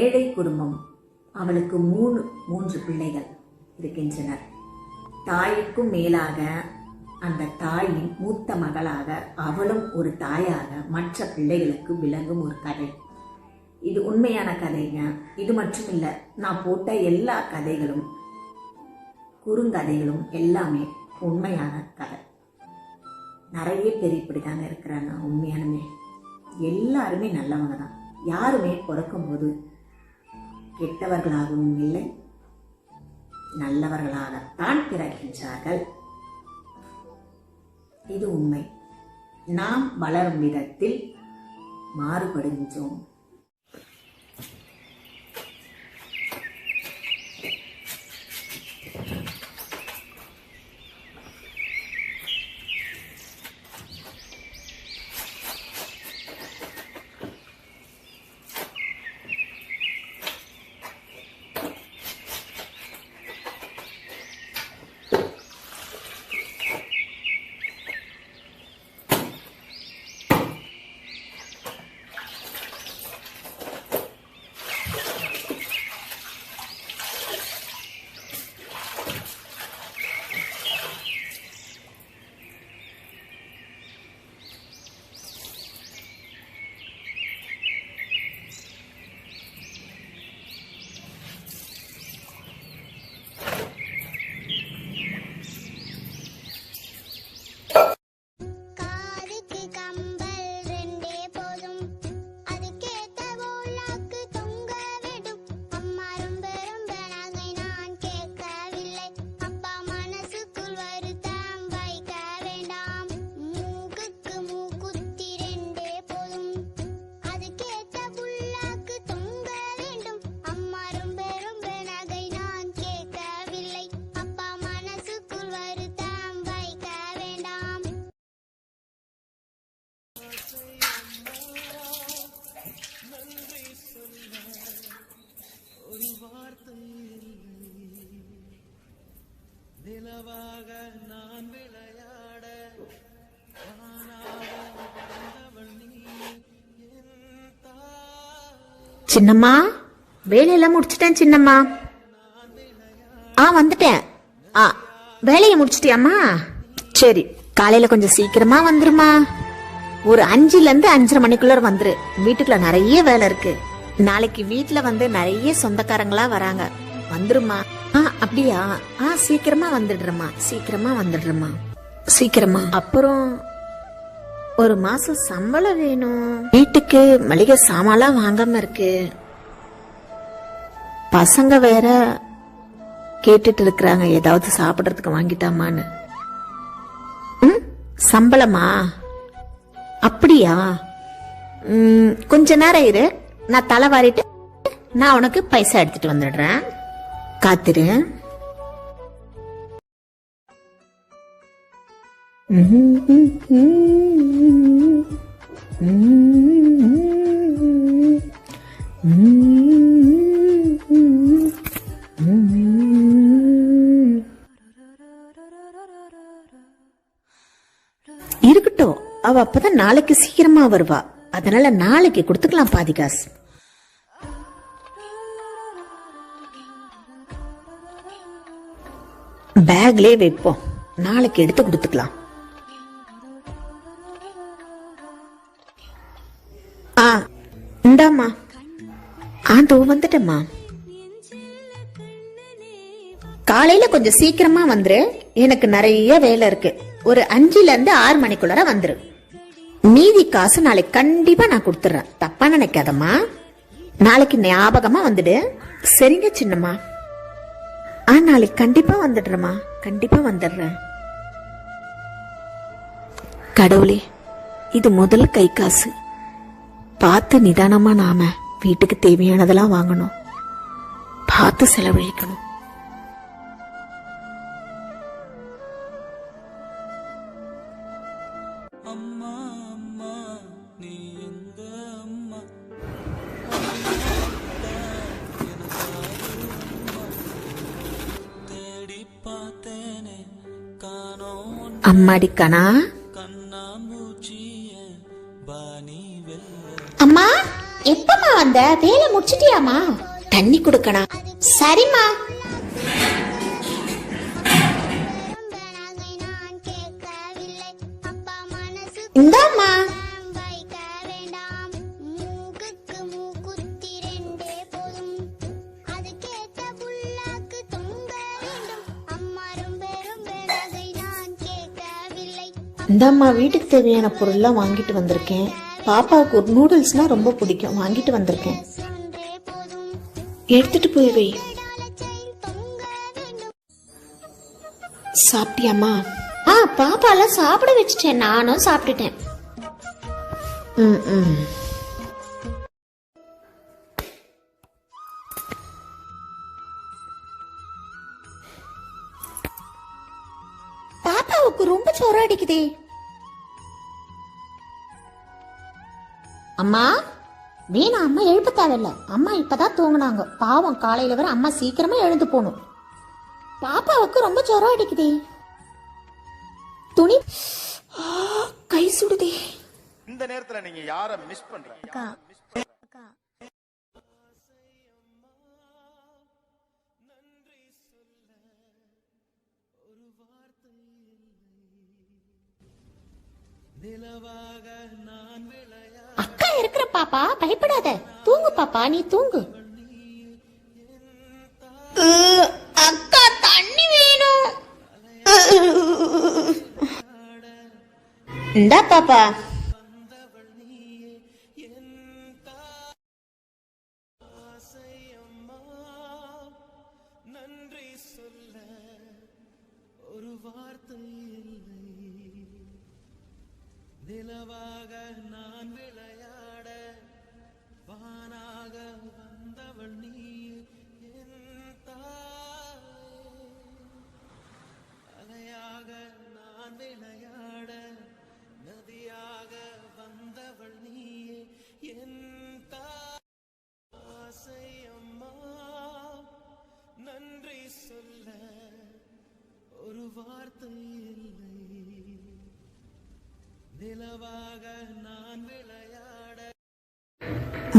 ஏழை குடும்பம். அவளுக்கு மூணு மூன்று பிள்ளைகள் இருக்கின்றனர். தாய்க்கும் மேலாக அந்த தாயின் மூத்த மகளாக அவளும் ஒரு தாயாக மற்ற பிள்ளைகளுக்கு விளங்கும் ஒரு கதை. இது உண்மையான கதைங்க. இது மட்டும் இல்லை நான் போட்ட எல்லா கதைகளும் குறுங்கதைகளும் எல்லாமே உண்மையான கதை. நிறைய பேர் இப்படிதாங்க இருக்கிறாங்க உண்மையானுமே எல்லாருமே நல்லவங்க தான். யாருமே பிறக்கும்போது கெட்டவர்களாகவும் இல்லை நல்லவர்களாகத்தான் பிறக்கின்றார்கள். இது உண்மை. நாம் வளரும் விதத்தில் மாறுபடுகின்றோம். சின்னம்மா? வேலையெல்லாம் முடிச்சிட்டேன் சின்னம்மா. ஆ வந்துட்டேன். ஆ வேலையை முடிச்சிட்டியாம்மா? சரி காலையில கொஞ்சம் சீக்கிரமா வந்துருமா ஒரு அஞ்சுல இருந்து அஞ்சரை மணிக்குள்ள வந்துரு. வீட்டுக்குள்ள நிறைய வேலை இருக்கு. நாளைக்கு வீட்டுல வந்து நிறைய சொந்தக்காரங்களா வராங்க. வந்துருமா ஆ அப்படியா? ஆ சீக்கிரமா வந்துடுறேம்மா. சீக்கிரமா வந்துடுறமா சீக்கிரமா. அப்புறம் ஒரு மாசம் சம்பளம் வேணும். வீட்டுக்கு மளிகை சாமான்லாம் வாங்காம இருக்கு. பசங்க வேற கேட்டுட்டு இருக்கிறாங்க. ஏதாவது சாப்பிடறதுக்கு வாங்கிட்டாமான்னு. ம், சம்பளமா? அப்படியா? ம், கொஞ்ச நேரம் இரு. நான் தலை வாரிட்டு நான் உனக்கு பைசா எடுத்துட்டு வந்துடுறேன். காத்திரு. இருக்கட்டும். அவ அப்பதான் நாளைக்கு சீக்கிரமா வருவா. அதனால நாளைக்கு கொடுத்துக்கலாம் பாதி காசு பேக்லயே வைப்போம். நாளைக்கு எடுத்து கொடுத்துக்கலாம். இல்லம்மா. காலையில கொஞ்சம் சீக்கிரமா வந்துரு. எனக்கு நிறைய வேலை இருக்கு. ஒரு அஞ்சுல இருந்து ஆறு மணிக்குள்ளார வந்துரு. மீதி காசு நாளைக்கு கண்டிப்பா நான் கொடுத்துறேன் தப்பா நினைக்காதம்மா. நாளைக்கு ஞாபகமா வந்துடு. சரிங்க சின்னம்மா. ஆ நாளைக்கு கண்டிப்பா வந்துடுறேம்மா. கண்டிப்பா வந்துடுறேன். கடவுளே இது முதல் கை காசு. பார்த்து நிதானமா நாம. வீட்டுக்கு தேவையானதெல்லாம் வாங்கணும். பார்த்து செலவழிக்கணும். அம்மா அம்மா அம்மா அம்மாடி கண்ணாமூச்சிய அம்மா? எப்பமா வந்த? வேலை முடிச்சிட்டியாமா? தண்ணி கொடுக்கணும் சரிம்மா. நகை நான் கேட்கவில்லை அப்பா மனசு இந்தாம்மா. வைக்க வேண்டாம் மூக்குக்கு மூக்குத்தி ரெண்டே போதும் அதுக்கேத்த புல்லாக்கு தொங்க வேண்டும் அம்மா ரொம்ப ரொம்ப நகை நான் கேட்கவில்லை இந்தாம்மா வீட்டுக்கு தேவையான பொருள்லாம் வாங்கிட்டு வந்திருக்கேன். பாப்பாவுக்கு ஒரு நூடுல்ஸ்னா ரொம்ப பிடிக்கும். வாங்கிட்டு வந்திருக்கேன். எடுத்துட்டு போய் வை. சாப்பிட்டியாம்மா? ஆ பாப்பாலாம் சாப்பிட வச்சுட்டேன். நானும் சாப்பிட்டுட்டேன். ம் ம். பாப்பாவுக்கு ரொம்ப சோறு அடிக்குதே. அம்மா வீணா அம்மா எழுப்ப தேவையில்ல. அம்மா இப்பதான் தூங்குனாங்க. பாவம் காலையில வர அம்மா சீக்கிரமா எழுந்து போகணும். பாப்பாவுக்கு ரொம்ப ஜுரம் அடிக்குதே. துணி கை சுடுதே. இந்த நேரத்துல நீங்க யார மிஸ் பண்ற அக்கா இருக்கிற பாப்பா பயப்படாத. தூங்கு பாப்பா நீ தூங்கு. அக்கா தண்ணி வேணும். இந்தா பாப்பா. வார்த்தை இல்லை நிலவாக நான் விளையாட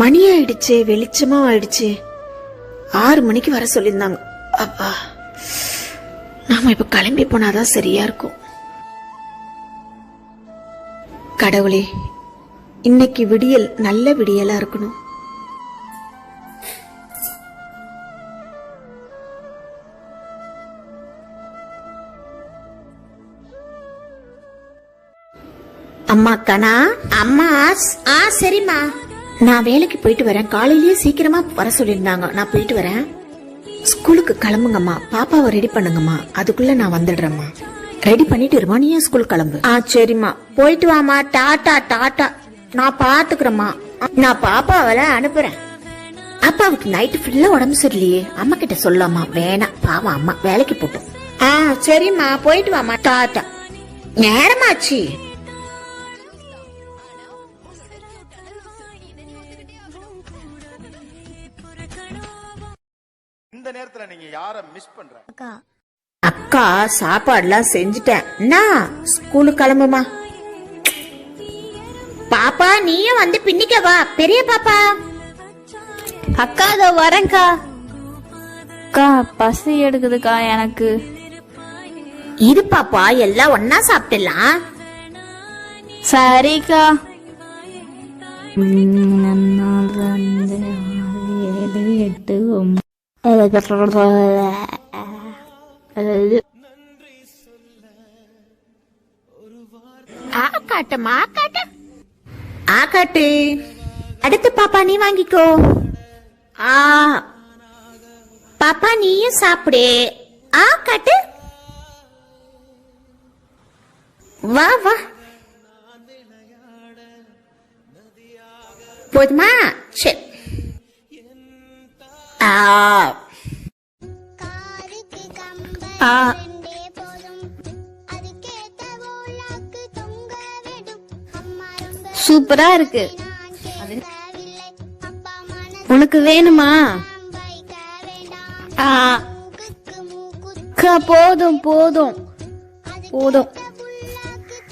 மணி ஆயிடுச்சு வெளிச்சமா ஆயிடுச்சு ஆறு மணிக்கு வர சொல்லியிருந்தாங்க. அப்பா நாம இப்ப கிளம்பி போனாதான் சரியா இருக்கும். கடவுளே இன்னைக்கு விடியல் நல்ல விடியலா இருக்கணும். அம்மா கனா அம்மா ஆ சரிம்மா. நான் வேலைக்கு போயிட்டு வரேன். காலையிலேயே சீக்கிரமா வர சொல்லியிருந்தாங்க. நான் போயிட்டு வரேன். ஸ்கூலுக்கு கிளம்புங்கம்மா. பாப்பாவை ரெடி பண்ணுங்கம்மா. அதுக்குள்ள நான் வந்துடுறேம்மா. ரெடி பண்ணிட்டு இருமா? நீ ஸ்கூல் கிளம்பு? ஆ சரிம்மா. போயிட்டு வாமா டாட்டா டாட்டா. நான் பாத்துக்கிறேம்மா. நான் பாப்பாவல அனுப்புறேன். அப்பாவுக்கு நைட்டு ஃபுல்லா உடம்பு சரியில்லையே. அம்மா கிட்ட சொல்லாமா வேணாம் பாவம் அம்மா. வேலைக்கு போட்டோம். ஆ சரிம்மா. போயிட்டு வாமா டாட்டா. நேரமாச்சு. யார மிஸ் பண்ற அக்கா சாப்பாடுலாம் செஞ்சுட்டேன். என்ன ஸ்கூலுக்கு கிளம்புமா? பாப்பா நீயும் வந்து பின்னிக்க வா. பெரிய பாப்பா. அக்கா அதோ வரேன்க்கா. அக்கா பசி எடுக்குதுக்கா எனக்கு. இரு பாப்பா எல்லாம் ஒன்னா சாப்பிடலாம் சரிக்கா. எட்டு ஒன்பது ஆ காட்டுமா காட்டு ஆ காட்டு அடுத்து பாப்பா நீ வாங்கிக்கோ. ஆ. பாப்பா நீயும் சாப்பிடு. ஆ காட்டு வா வா. போதுமா? சரி. ஆ. சூப்பரா இருக்கு. உனக்கு வேணுமா? போதும் போதும். போதும்.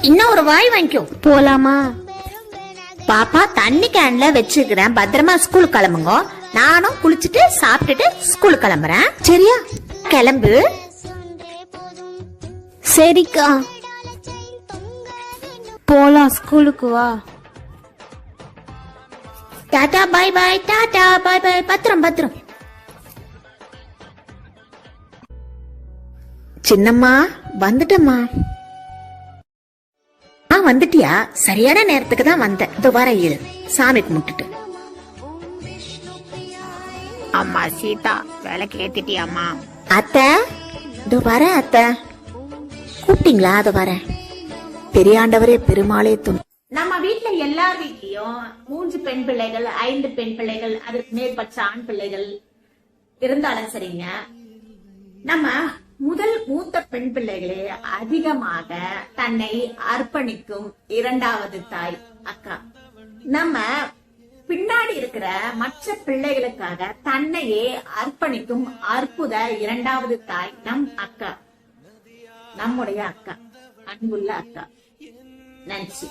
இன்னும் ஒரு வாய் வாங்கிக்கோ. போலாமா? பாப்பா தண்ணி கேன்ல வச்சுக்கிறேன் பத்திரமா ஸ்கூல் கிளம்புங்க. நானும் குளிச்சுட்டு சாப்பிட்டுட்டு ஸ்கூல் கிளம்புறேன். சரியா? கிளம்பு. சரிக்கா. போலாம் ஸ்கூலுக்கு வா. டாடா பாய் பாய் டாடா பாய் பாய் பத்திரம் பத்திரம். சின்னம்மா வந்துட்டம்மா. ஆ வந்துட்டியா? சரியான நேரத்துக்கு தான் வந்தேன். இதோ வர இரு. சாமி கும்பிட்டுட்டு. அம்மா சீதா வேலைக்கு ஏத்திட்டியாம்மா. அத்தை இதோ வரேன் அத்தை. கூப்பிட்டீங்களா? அதை வரேன். பெரியாண்டவரே பெருமாளே துணை நம்ம வீட்டுல எல்லார் வீட்லயும் மூன்று பெண் பிள்ளைகள் ஐந்து பெண் பிள்ளைகள் அதற்கு மேற்பட்ட ஆண் பிள்ளைகள் இருந்தாலும் சரிங்க. நம்ம முதல் மூத்த பெண் பிள்ளைகளே அதிகமாக தன்னை அர்ப்பணிக்கும் இரண்டாவது தாய் அக்கா. நம்ம பின்னாடி இருக்கிற மற்ற பிள்ளைகளுக்காக தன்னையே அர்ப்பணிக்கும் அற்புத இரண்டாவது தாய் நம் அக்கா. நம்முடைய அக்கா அன்புள்ள அக்கா நன்றி.